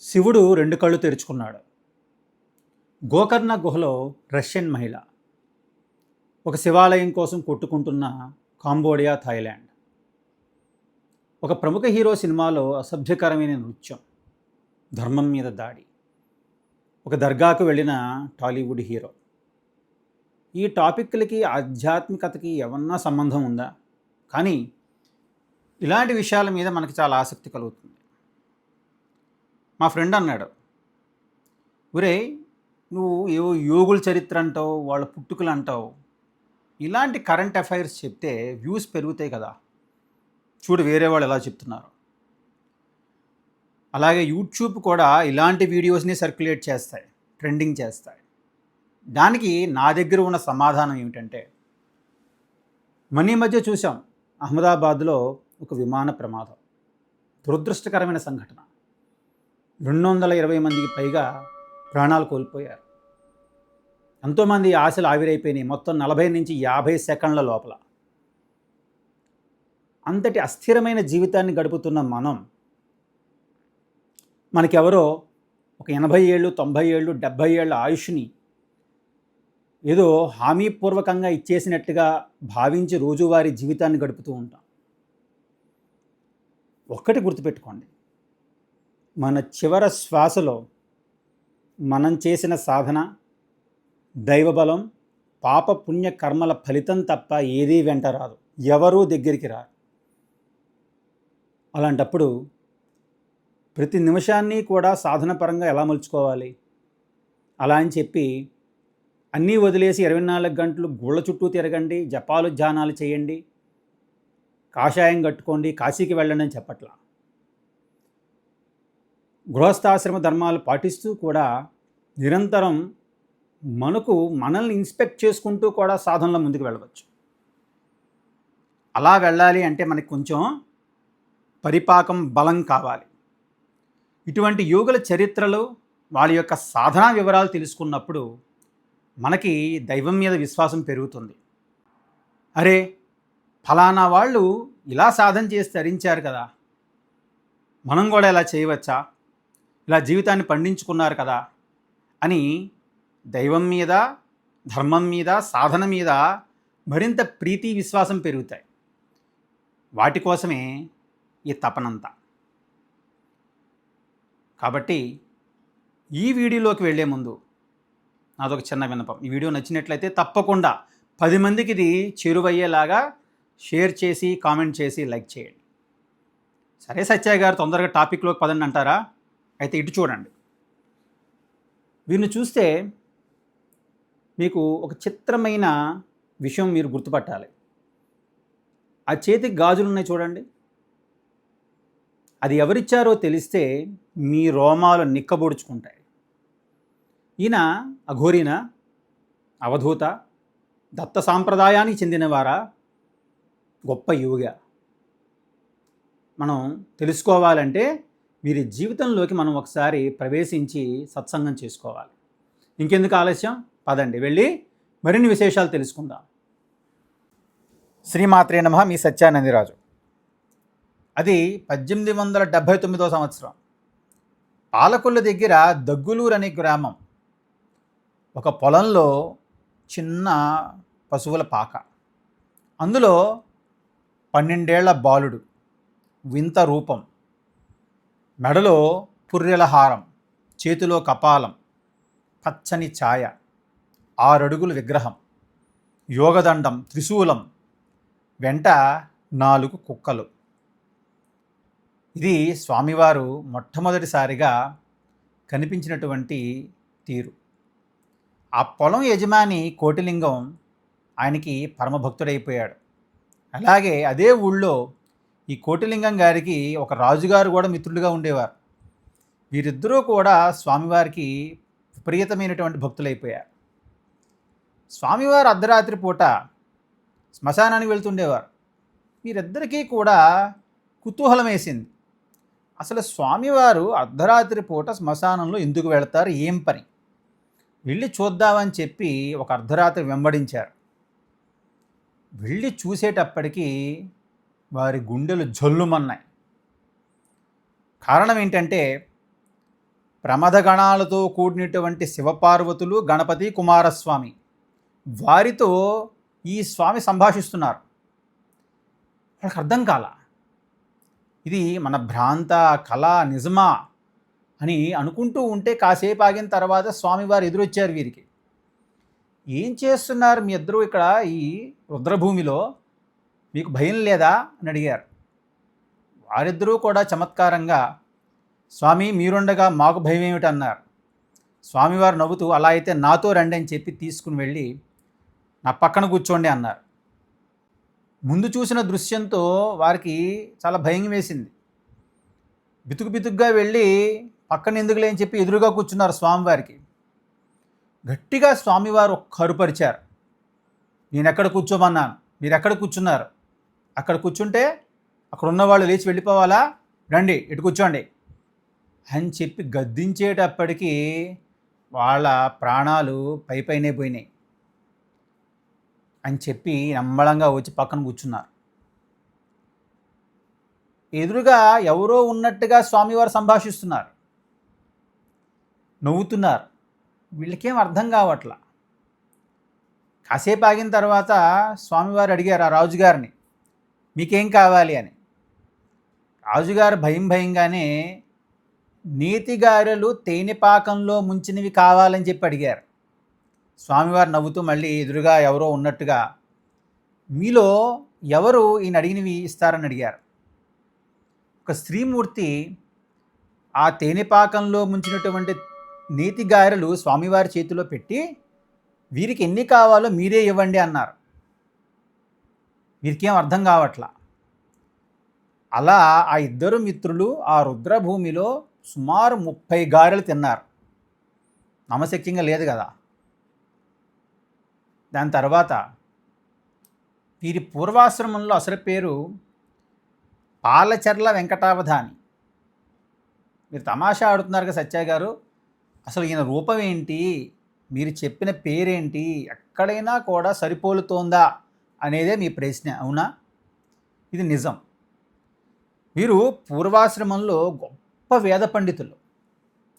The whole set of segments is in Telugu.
శివుడు రెండు కళ్ళు తెరుచుకున్నాడు. గోకర్ణ గుహలో రష్యన్ మహిళ. ఒక శివాలయం కోసం కొట్టుకుంటున్న కాంబోడియా థాయిలాండ్. ఒక ప్రముఖ హీరో సినిమాలో అసభ్యకరమైన నృత్యం. ధర్మం మీద దాడి. ఒక దర్గాకు వెళ్ళిన టాలీవుడ్ హీరో. ఈ టాపిక్లకి ఆధ్యాత్మికతకి ఏమన్నా సంబంధం ఉందా? కానీ ఇలాంటి విషయాల మీద మనకి చాలా ఆసక్తి కలుగుతుంది. మా ఫ్రెండ్ అన్నాడు ఒరే నువ్వు ఏవో యోగుల చరిత్ర అంటావు వాళ్ళ పుట్టుకలు అంటావు. ఇలాంటి కరెంట్ అఫైర్స్ చెప్తే వ్యూస్ పెరుగుతాయి కదా. చూడు వేరే వాళ్ళు ఎలా చెప్తున్నారు. అలాగే యూట్యూబ్ కూడా ఇలాంటి వీడియోస్ని సర్క్యులేట్ చేస్తాయి ట్రెండింగ్ చేస్తాయి. దానికి నా దగ్గర ఉన్న సమాధానం ఏమిటంటే మన మధ్య చూసాం అహ్మదాబాద్లో ఒక విమాన ప్రమాదం. దురదృష్టకరమైన సంఘటన. రెండు వందల ఇరవై మందికి పైగా ప్రాణాలు కోల్పోయారు. ఎంతోమంది ఆశలు ఆవిరైపోయినాయి మొత్తం నలభై నుంచి యాభై సెకండ్ల లోపల. అంతటి అస్థిరమైన జీవితాన్ని గడుపుతున్న మనం మనకెవరో ఒక ఎనభై ఏళ్ళు తొంభై ఏళ్ళు డెబ్భై ఏళ్ళ ఆయుష్ని ఏదో హామీపూర్వకంగా ఇచ్చేసినట్టుగా భావించి రోజువారీ జీవితాన్ని గడుపుతూ ఉంటాం. ఒక్కటి గుర్తుపెట్టుకోండి మన చివర శ్వాసలో మనం చేసిన సాధన దైవబలం పాప పుణ్య కర్మల ఫలితం తప్ప ఏదీ వెంట రాదు. ఎవరూ దగ్గరికి రారు. అలాంటప్పుడు ప్రతి నిమిషాన్ని కూడా సాధనపరంగా ఎలా మలుచుకోవాలి? అలా అని చెప్పి అన్నీ వదిలేసి ఇరవై నాలుగు గంటలు గుళ్ళ చుట్టూ తిరగండి జపాలు ధ్యానాలు చేయండి కాషాయం కట్టుకోండి కాశీకి వెళ్ళండి అని చెప్పట్లా. గృహస్థాశ్రమ ధర్మాలు పాటిస్తూ కూడా నిరంతరం మనకు మనల్ని ఇన్స్పెక్ట్ చేసుకుంటూ కూడా సాధనలో ముందుకు వెళ్ళవచ్చు. అలా వెళ్ళాలి అంటే మనకి కొంచెం పరిపాకం బలం కావాలి. ఇటువంటి యోగుల చరిత్రలు వాళ్ళ యొక్క సాధనా వివరాలు తెలుసుకున్నప్పుడు మనకి దైవం మీద విశ్వాసం పెరుగుతుంది. అరే ఫలానా వాళ్ళు ఇలా సాధన చేసి తరించారు కదా. మనం కూడా ఇలా చేయవచ్చా? ఇలా జీవితాన్ని పండించుకున్నారు కదా అని దైవం మీద ధర్మం మీద సాధన మీద మరింత ప్రీతి విశ్వాసం పెరుగుతాయి. వాటి కోసమే ఈ తపనంతా. కాబట్టి ఈ వీడియోలోకి వెళ్ళే ముందు నాదొక చిన్న విన్నపం. ఈ వీడియో నచ్చినట్లయితే తప్పకుండా పది మందికి ఇది చేరువయ్యేలాగా షేర్ చేసి కామెంట్ చేసి లైక్ చేయండి. సరే సత్య గారు తొందరగా టాపిక్లోకి పదండి అంటారా? అయితే ఇటు చూడండి. వీరిని చూస్తే మీకు ఒక చిత్రమైన విషయం మీరు గుర్తుపట్టాలి. ఆ చేతికి గాజులు ఉన్నాయి చూడండి. అది ఎవరిచ్చారో తెలిస్తే మీ రోమాలు నిక్కబొడుచుకుంటాయి. ఈయన అఘోరిన? అవధూత? దత్త సాంప్రదాయానికి చెందినవారా? గొప్ప యువగా మనం తెలుసుకోవాలంటే వీరి జీవితంలోకి మనం ఒకసారి ప్రవేశించి సత్సంగం చేసుకోవాలి. ఇంకెందుకు ఆలస్యం? పదండి వెళ్ళి మరిన్ని విశేషాలు తెలుసుకుందాం. శ్రీమాత్రే నమ మీ సత్యానందిరాజు. అది పద్దెనిమిది వందల డెబ్భై తొమ్మిదో సంవత్సరం. పాలకొల్ల దగ్గర దగ్గులూరు అనే గ్రామం. ఒక పొలంలో చిన్న పశువుల పాక. అందులో పన్నెండేళ్ళ బాలుడు వింత రూపం. మెడలో పుర్రెల హారం చేతిలో కపాలం పచ్చని ఛాయ ఆరడుగుల విగ్రహం యోగదండం త్రిశూలం వెంట నాలుగు కుక్కలు. ఇది స్వామివారు మొట్టమొదటిసారిగా కనిపించినటువంటి తీరు. ఆ పొలం యజమాని కోటిలింగం ఆయనకి పరమభక్తుడైపోయాడు. అలాగే అదే ఊళ్ళో ఈ కోటిలింగం గారికి ఒక రాజుగారు కూడా మిత్రులుగా ఉండేవారు. వీరిద్దరూ కూడా స్వామివారికి విపరీతమైనటువంటి భక్తులైపోయారు. స్వామివారు అర్ధరాత్రి పూట శ్మశానానికి వెళ్తుండేవారు. వీరిద్దరికీ కూడా కుతూహలం వేసింది అసలు స్వామివారు అర్ధరాత్రి పూట శ్మశానంలో ఎందుకు వెళతారు? ఏం పని? వెళ్ళి చూద్దామని చెప్పి ఒక అర్ధరాత్రి వెంబడించారు. వెళ్ళి చూసేటప్పటికీ వారి గుండెలు జల్లుమన్నాయి. కారణం ఏంటంటే ప్రమదగణాలతో కూడినటువంటి శివపార్వతులు గణపతి కుమారస్వామి వారితో ఈ స్వామి సంభాషిస్తున్నారు. వాళ్ళకి అర్థం కాల. ఇది మన భ్రాంత కళ నిజమా అని అనుకుంటూ ఉంటే కాసేపు ఆగిన తర్వాత స్వామివారు ఎదురొచ్చారు వీరికి. ఏం చేస్తున్నారు మీ ఇద్దరు ఇక్కడ ఈ రుద్రభూమిలో? మీకు భయం లేదా? అని అడిగారు. వారిద్దరూ కూడా చమత్కారంగా స్వామి మీరుండగా మాకు భయం ఏమిటన్నారు స్వామివారు నవ్వుతూ అలా అయితే నాతో రండి అని చెప్పి తీసుకుని వెళ్ళి నా పక్కన కూర్చోండి అన్నారు. ముందు చూసిన దృశ్యంతో వారికి చాలా భయం వేసింది. బితుకు బితుకుగా వెళ్ళి పక్కన ఎందుకులే అని చెప్పి ఎదురుగా కూర్చున్నారు స్వామివారికి. గట్టిగా స్వామివారు కరుపరిచారు. నేను ఎక్కడ కూర్చోమన్నాను? మీరు ఎక్కడ కూర్చున్నారు? అక్కడ కూర్చుంటే అక్కడ ఉన్నవాళ్ళు లేచి వెళ్ళిపోవాలా? రండి ఇటు కూర్చోండి. అని చెప్పి గద్దించేటప్పటికీ వాళ్ళ ప్రాణాలు పై పైనే పోయినాయి. అని చెప్పి నమ్మళంగా వచ్చి పక్కన కూర్చున్నారు. ఎదురుగా ఎవరో ఉన్నట్టుగా స్వామివారు సంభాషిస్తున్నారు. నవ్వుతున్నారు. వీళ్ళకేం అర్థం కావట్లా? కాసేపు ఆగిన తర్వాత స్వామివారు అడిగారు ఆ రాజుగారిని మీకేం కావాలి అని. రాజుగారు భయం భయంగానే నీతిగారెలు తేనెపాకంలో ముంచినవి కావాలని చెప్పి అడిగారు. స్వామివారు నవ్వుతూ మళ్ళీ ఎదురుగా ఎవరో ఉన్నట్టుగా మీలో ఎవరు ఈయన అడిగినవి ఇస్తారని అడిగారు. ఒక స్త్రీమూర్తి ఆ తేనెపాకంలో ముంచినటువంటి నేతి గారెలు స్వామివారి చేతిలో పెట్టి వీరికి ఎన్ని కావాలో మీరే ఇవ్వండి అన్నారు. వీరికేం అర్థం కావట్లా? అలా ఆ ఇద్దరు మిత్రులు ఆ రుద్రభూమిలో సుమారు ముప్పై గారెలు తిన్నారు. నమశక్యంగా లేదు కదా. దాని తర్వాత వీరి పూర్వాశ్రమంలో అసలు పేరు పాలచర్ల వెంకటావధాని. మీరు తమాషా ఆడుతున్నారు కదా సత్య గారు. అసలు ఈయన రూపం ఏంటి? మీరు చెప్పిన పేరేంటి? ఎక్కడైనా కూడా సరిపోలుతోందా? అనేదే మీ ప్రశ్న అవునా? ఇది నిజం. వీరు పూర్వాశ్రమంలో గొప్ప వేద పండితులు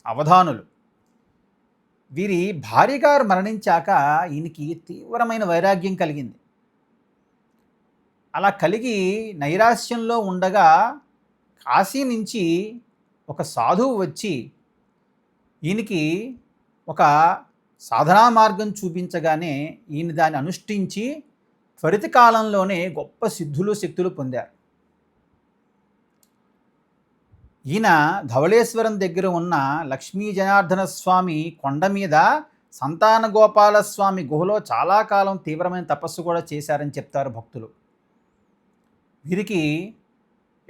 అవధానులు. వీరి భార్యగారు మరణించాక ఈయనకి తీవ్రమైన వైరాగ్యం కలిగింది. అలా కలిగి నైరాశ్యంలో ఉండగా కాశీ నుంచి ఒక సాధువు వచ్చి ఈయనకి ఒక సాధనా మార్గం చూపించగానే ఈయన దాన్ని అనుష్ఠించి త్వరిత కాలంలోనే గొప్ప సిద్ధులు శక్తులు పొందారు. ఈయన ధవళేశ్వరం దగ్గర ఉన్న లక్ష్మీ జనార్దన స్వామి కొండ మీద సంతాన గోపాలస్వామి గుహలో చాలా కాలం తీవ్రమైన తపస్సు కూడా చేశారని చెప్తారు భక్తులు. వీరికి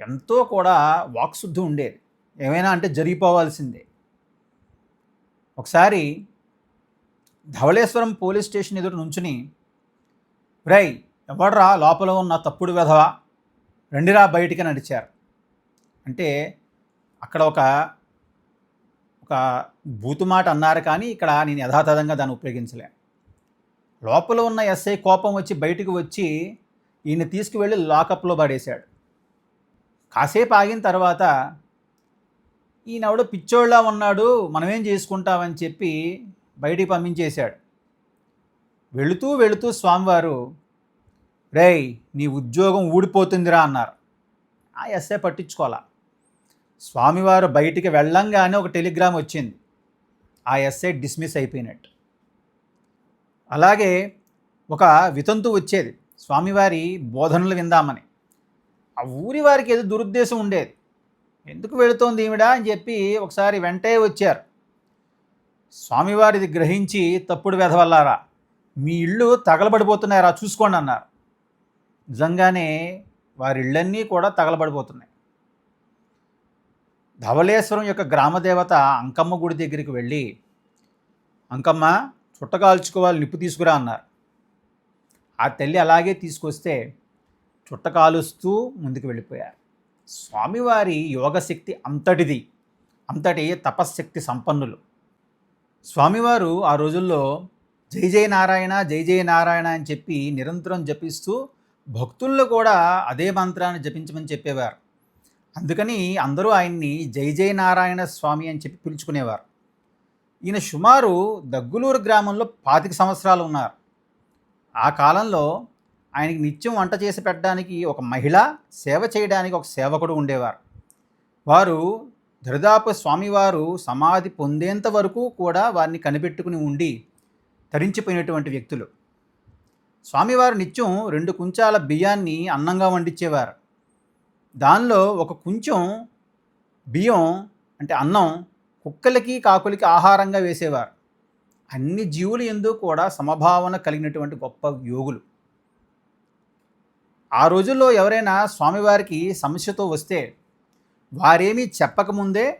ఎంతో కూడా వాక్శుద్ధి ఉండేది. ఏమైనా అంటే జరిగిపోవాల్సిందే. ఒకసారి ధవళేశ్వరం పోలీస్ స్టేషన్ ఎదురు నుంచుని రై ఎవడరా లోపల ఉన్న తప్పుడు వెధవా? రెండిరా బయటికి నడిచారు అంటే అక్కడ ఒక ఒక బూతు మాట అన్నారు కానీ ఇక్కడ నేను యథాతథంగా దాన్ని ఉపయోగించలే. లోపల ఉన్న ఎస్ఐ కోపం వచ్చి బయటకు వచ్చి ఈయన తీసుకువెళ్ళి లాకప్లో పడేశాడు. కాసేపు ఆగిన తర్వాత ఈయనవిడ పిచ్చోళ్ళ ఉన్నాడు మనమేం చేసుకుంటామని చెప్పి బయటికి పంపించేశాడు. వెళుతూ వెళుతూ స్వామివారు రేయ్ నీ ఉద్యోగం ఊడిపోతుందిరా అన్నారు. ఆ ఎస్ఏ పట్టించుకోవాలా? స్వామివారు బయటికి వెళ్ళంగానే ఒక టెలిగ్రామ్ వచ్చింది. ఆ ఎస్ఏ డిస్మిస్ అయిపోయినట్టు. అలాగే ఒక వితంతు వచ్చేది. స్వామివారి బోధనలు విందామని. ఆ ఊరి వారికి ఏదో దురుద్దేశం ఉండేది. ఎందుకు వెళుతోంది ఈవిడ అని చెప్పి ఒకసారి వెంటే వచ్చారు. స్వామివారిది గ్రహించి తప్పుడు వెధవల్లారా మీ ఇళ్ళు తగలబడిపోతున్నారా చూసుకోండి అన్నారు. నిజంగానే వారి ఇళ్ళన్నీ కూడా తగలబడిపోతున్నాయి. ధవళేశ్వరం యొక్క గ్రామదేవత అంకమ్మ గుడి దగ్గరికి వెళ్ళి అంకమ్మ చుట్టకాల్చుకోవాలి నిప్పు తీసుకురా అన్నారు. ఆ తల్లి అలాగే తీసుకొస్తే చుట్టకాలుస్తూ ముందుకు వెళ్ళిపోయారు. స్వామివారి యోగశక్తి అంతటిది. అంతటి తపశ్శక్తి సంపన్నులు. స్వామివారు ఆ రోజుల్లో జై జయ నారాయణ జై జయ నారాయణ అని చెప్పి నిరంతరం జపిస్తూ భక్తుల్లో కూడా అదే మంత్రాన్ని జపించమని చెప్పేవారు. అందుకని అందరూ ఆయన్ని జై జయ నారాయణ స్వామి అని చెప్పి పిలుచుకునేవారు. ఈయన సుమారు దగ్గులూరు గ్రామంలో పాతిక సంవత్సరాలు ఉన్నారు. ఆ కాలంలో ఆయనకి నిత్యం వంట చేసి పెట్టడానికి ఒక మహిళ సేవ చేయడానికి ఒక సేవకుడు ఉండేవారు. వారు దరిదాపు స్వామివారు సమాధి పొందేంత వరకు కూడా వారిని కనిపెట్టుకుని ఉండి తరించిపోయినటువంటి వ్యక్తులు. స్వామివారు నిత్యం రెండు కుంచాల బియ్యాన్ని అన్నంగా వండించేవారు దానిలో ఒక కొంచెం బియ్యం అంటే అన్నం కుక్కలకి కాకులకి ఆహారంగా వేసేవారు. అన్ని జీవులు ఎందు కూడా సమభావన కలిగినటువంటి గొప్ప యోగులు. ఆ రోజుల్లో ఎవరైనా స్వామివారికి సమస్యతో వస్తే వారేమీ చెప్పకముందే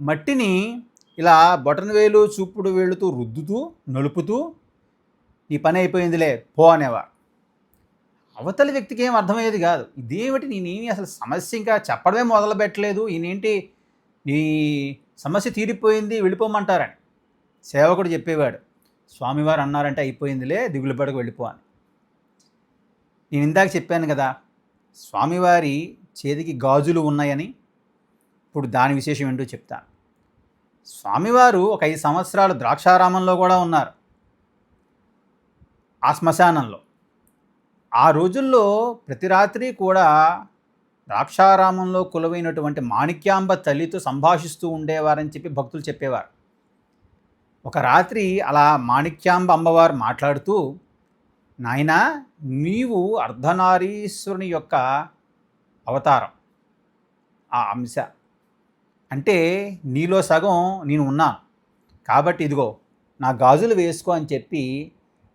మట్టిని ఇలా బొటన వేలు చూపుడు వేలుతూ రుద్దుతూ నలుపుతూ నీ పని అయిపోయిందిలే పో అనేవాడు అవతలి వ్యక్తికి ఏం అర్థమయ్యేది కాదు. ఇదేమిటి నేనేమి అసలు సమస్య ఇంకా చెప్పడమే మొదలు పెట్టలేదు ఈయనేంటి? నీ సమస్య తీరిపోయింది వెళ్ళిపోమంటారని. సేవకుడు చెప్పేవాడు స్వామివారు అన్నారంటే అయిపోయిందిలే దిగులు వెళ్ళిపో అని. నేను ఇందాక చెప్పాను కదా స్వామివారి చేతికి గాజులు ఉన్నాయని ఇప్పుడు దాని విశేషం ఏంటో చెప్తాను. స్వామివారు ఒక ఐదు సంవత్సరాలు ద్రాక్షారామంలో కూడా ఉన్నారు. ఆ శ్మశానంలో. ఆ రోజుల్లో ప్రతి రాత్రి కూడా ద్రాక్షారామంలో కొలువైనటువంటి మాణిక్యాంబ తల్లితో సంభాషిస్తూ ఉండేవారని చెప్పి భక్తులు చెప్పేవారు. ఒక రాత్రి అలా మాణిక్యాంబ అమ్మవారు మాట్లాడుతూ నాయనా నీవు అర్ధనారీశ్వరుని యొక్క అవతారం. ఆ అంశ. అంటే నీలో సగం నేను ఉన్నాను. కాబట్టి ఇదిగో నా గాజులు వేసుకో అని చెప్పి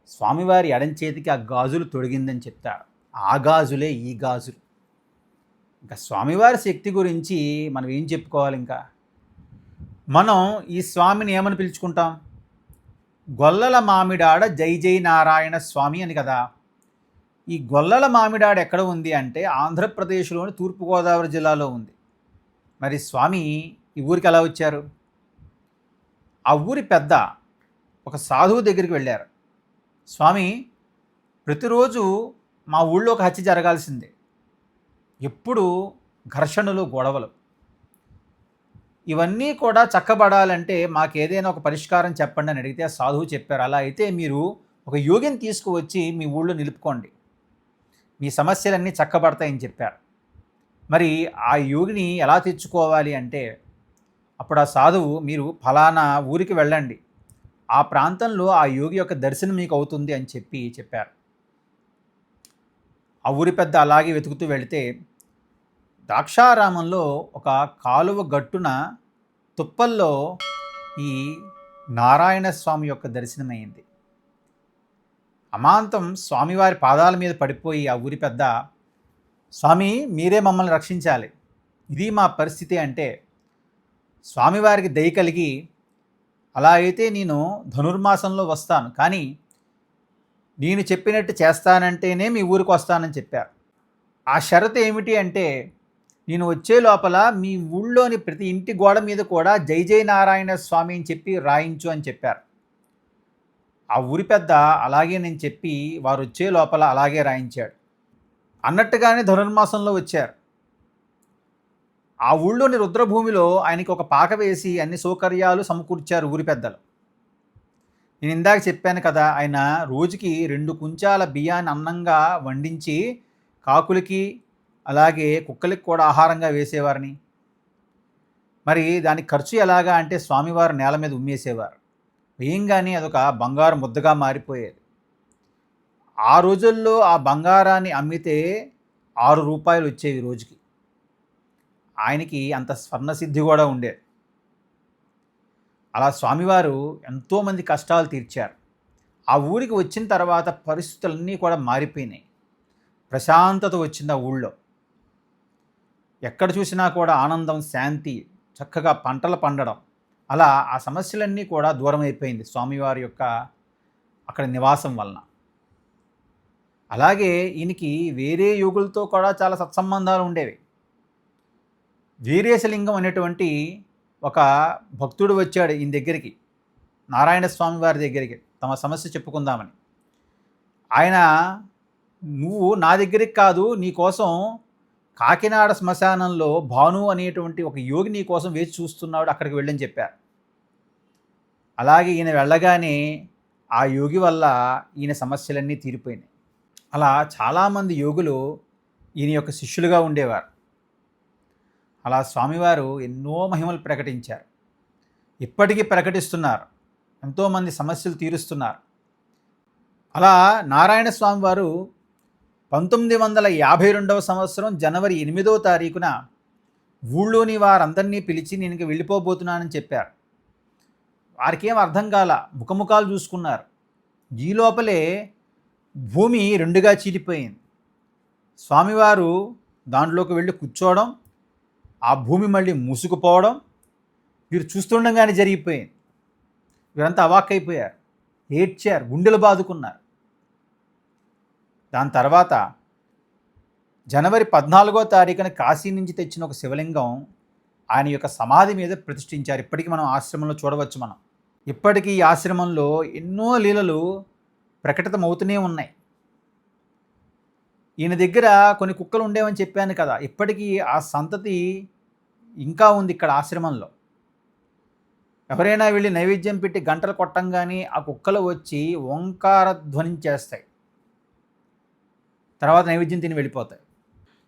స్వామివారి ఎడంచేతికి ఆ గాజులు తొడిగిందని చెప్తారు ఆ గాజులే ఈ గాజులు. ఇంకా స్వామివారి శక్తి గురించి మనం ఏం చెప్పుకోవాలి ఇంకా? మనం ఈ స్వామిని ఏమని పిలుచుకుంటాం? గొల్లల మామిడాడ జై జై నారాయణ స్వామి అని కదా. ఈ గొల్లల మామిడాడ ఎక్కడ ఉంది అంటే ఆంధ్రప్రదేశ్లోని తూర్పుగోదావరి జిల్లాలో ఉంది. మరి స్వామి ఈ ఊరికి ఎలా వచ్చారు? ఆ ఊరి పెద్ద ఒక సాధువు దగ్గరికి వెళ్ళారు. స్వామి ప్రతిరోజు మా ఊళ్ళో ఒక హత్య జరగాల్సిందే. ఎప్పుడు ఘర్షణలు గొడవలు. ఇవన్నీ కూడా చక్కబడాలంటే మాకు ఏదైనా ఒక పరిష్కారం చెప్పండి అని అడిగితే ఆ సాధువు చెప్పారు. అలా అయితే మీరు ఒక యోగిని తీసుకువచ్చి మీ ఊళ్ళో నిలుపుకోండి. మీ సమస్యలన్నీ చక్కబడతాయని చెప్పారు. మరి ఆ యోగిని ఎలా తెచ్చుకోవాలి అంటే అప్పుడు ఆ సాధువు మీరు ఫలానా ఊరికి వెళ్ళండి. ఆ ప్రాంతంలో ఆ యోగి యొక్క దర్శనం మీకు అవుతుంది అని చెప్పి చెప్పారు. ఆ ఊరి పెద్ద అలాగే వెతుకుతూ వెళితే ద్రాక్షారామంలో ఒక కాలువ గట్టున తుప్పల్లో ఈ నారాయణ స్వామి యొక్క దర్శనమైంది. అమాంతం స్వామివారి పాదాల మీద పడిపోయి ఆ ఊరి పెద్ద స్వామి మీరే మమ్మల్ని రక్షించాలి. ఇది మా పరిస్థితి అంటే స్వామివారికి దయ కలిగి అలా అయితే నేను ధనుర్మాసంలో వస్తాను. కానీ నేను చెప్పినట్టు చేస్తానంటేనే మీ ఊరికి వస్తానని చెప్పారు ఆ షరతు ఏమిటి అంటే నేను వచ్చే లోపల మీ ఊళ్ళోని ప్రతి ఇంటి గోడ మీద కూడా జై జై నారాయణ స్వామి అని చెప్పి రాయించు అని చెప్పారు ఆ ఊరి పెద్ద అలాగే నేను చెప్పి వారు వచ్చే లోపల అలాగే రాయించాడు. అన్నట్టుగానే ధనుర్మాసంలో వచ్చారు. ఆ ఊళ్ళోని రుద్రభూమిలో ఆయనకి ఒక పాక వేసి అన్ని సౌకర్యాలు సమకూర్చారు ఊరి పెద్దలు. నేను ఇందాక చెప్పాను కదా ఆయన రోజుకి రెండు కుంచాల బియ్యాన్ని అన్నంగా వండించి కాకులకి అలాగే కుక్కలకి కూడా ఆహారంగా వేసేవారని. మరి దానికి ఖర్చు ఎలాగా అంటే స్వామివారు నేల మీద ఉమ్మేసేవారు. వేయంగానే అదొక బంగారు ముద్దగా మారిపోయేది. ఆ రోజుల్లో ఆ బంగారాన్ని అమ్మితే ఆరు రూపాయలు వచ్చేవి రోజుకి. ఆయనకి అంత స్వర్ణసిద్ధి కూడా ఉండేది అలా స్వామివారు ఎంతోమంది కష్టాలు తీర్చారు. ఆ ఊరికి వచ్చిన తర్వాత పరిస్థితులన్నీ కూడా మారిపోయినాయి. ప్రశాంతత వచ్చింది ఆ ఊళ్ళో. ఎక్కడ చూసినా కూడా ఆనందం శాంతి చక్కగా పంటలు పండడం. అలా ఆ సమస్యలన్నీ కూడా దూరం అయిపోయింది స్వామివారి యొక్క అక్కడ నివాసం వలన. అలాగే ఈయనకి వేరే యోగులతో కూడా చాలా సత్సంబంధాలు ఉండేవి. వీరేశలింగం అనేటువంటి ఒక భక్తుడు వచ్చాడు ఈయన దగ్గరికి నారాయణ స్వామి వారి దగ్గరికి తమ సమస్య చెప్పుకుందామని. ఆయన నువ్వు నా దగ్గరికి కాదు నీ కోసం కాకినాడ శ్మశానంలో భాను అనేటువంటి ఒక యోగి నీ కోసం వేచి చూస్తున్నాడు అక్కడికి వెళ్ళని చెప్పారు. అలాగే ఈయన వెళ్ళగానే ఆ యోగి వల్ల ఈయన సమస్యలన్నీ తీరిపోయినాయి. అలా చాలామంది యోగులు ఈయన యొక్క శిష్యులుగా ఉండేవారు. అలా స్వామివారు ఎన్నో మహిమలు ప్రకటించారు. ఇప్పటికీ ప్రకటిస్తున్నారు. ఎంతోమంది సమస్యలు తీరుస్తున్నారు. అలా నారాయణ స్వామి వారు పంతొమ్మిది వందల యాభై రెండవ సంవత్సరం జనవరి ఎనిమిదవ తారీఖున ఊళ్ళోని వారందరినీ పిలిచి నేను ఇంక వెళ్ళిపోబోతున్నానని చెప్పారు. వారికేం అర్థం కాల ముఖముఖాలు చూసుకున్నారు. ఈ లోపలే భూమి రెండుగా చీలిపోయింది. స్వామివారు దాంట్లోకి వెళ్ళి కూర్చోవడం ఆ భూమి మళ్ళీ మూసుకుపోవడం వీరు చూస్తుండగానే జరిగిపోయింది. వీరంతా అవాక్కైపోయారు ఏడ్చారు గుండెలు బాదుకున్నారు. దాని తర్వాత జనవరి పద్నాలుగో తారీఖున కాశీ నుంచి తెచ్చిన ఒక శివలింగం ఆయన యొక్క సమాధి మీద ప్రతిష్ఠించారు. ఇప్పటికీ మనం ఆశ్రమంలో చూడవచ్చు మనం. ఇప్పటికీ ఈ ఆశ్రమంలో ఎన్నో లీలలు ప్రకటితమవుతూనే ఉన్నాయి. ఈయన దగ్గర కొన్ని కుక్కలు ఉండేవని చెప్పాను కదా. ఇప్పటికీ ఆ సంతతి ఇంకా ఉంది ఇక్కడ ఆశ్రమంలో. ఎవరైనా వెళ్ళి నైవేద్యం పెట్టి గంటలు కొట్టంగానే ఆ కుక్కలు వచ్చి ఓంకార ధ్వని చేస్తాయి. తర్వాత నైవేద్యం తిని వెళ్ళిపోతాయి.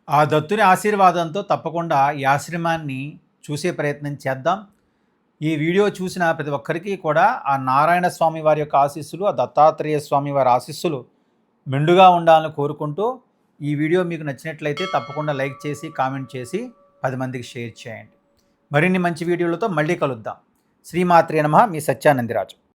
ఆ దత్తుని ఆశీర్వాదంతో తప్పకుండా ఈ ఆశ్రమాన్ని చూసే ప్రయత్నం చేద్దాం. ఈ వీడియో చూసిన ప్రతి ఒక్కరికి కూడా ఆ నారాయణ స్వామి వారి యొక్క ఆశీస్సులు ఆ దత్తాత్రేయ స్వామి వారి ఆశీస్సులు మెండుగా ఉండాలని కోరుకుంటూ ఈ వీడియో మీకు నచ్చినట్లయితే తప్పకుండా లైక్ చేసి కామెంట్ చేసి పది మందికి షేర్ చేయండి. మరిన్ని మంచి వీడియోలతో మళ్ళీ కలుద్దాం. శ్రీమాత్రే నమ. మీ సత్యానందిరాజు.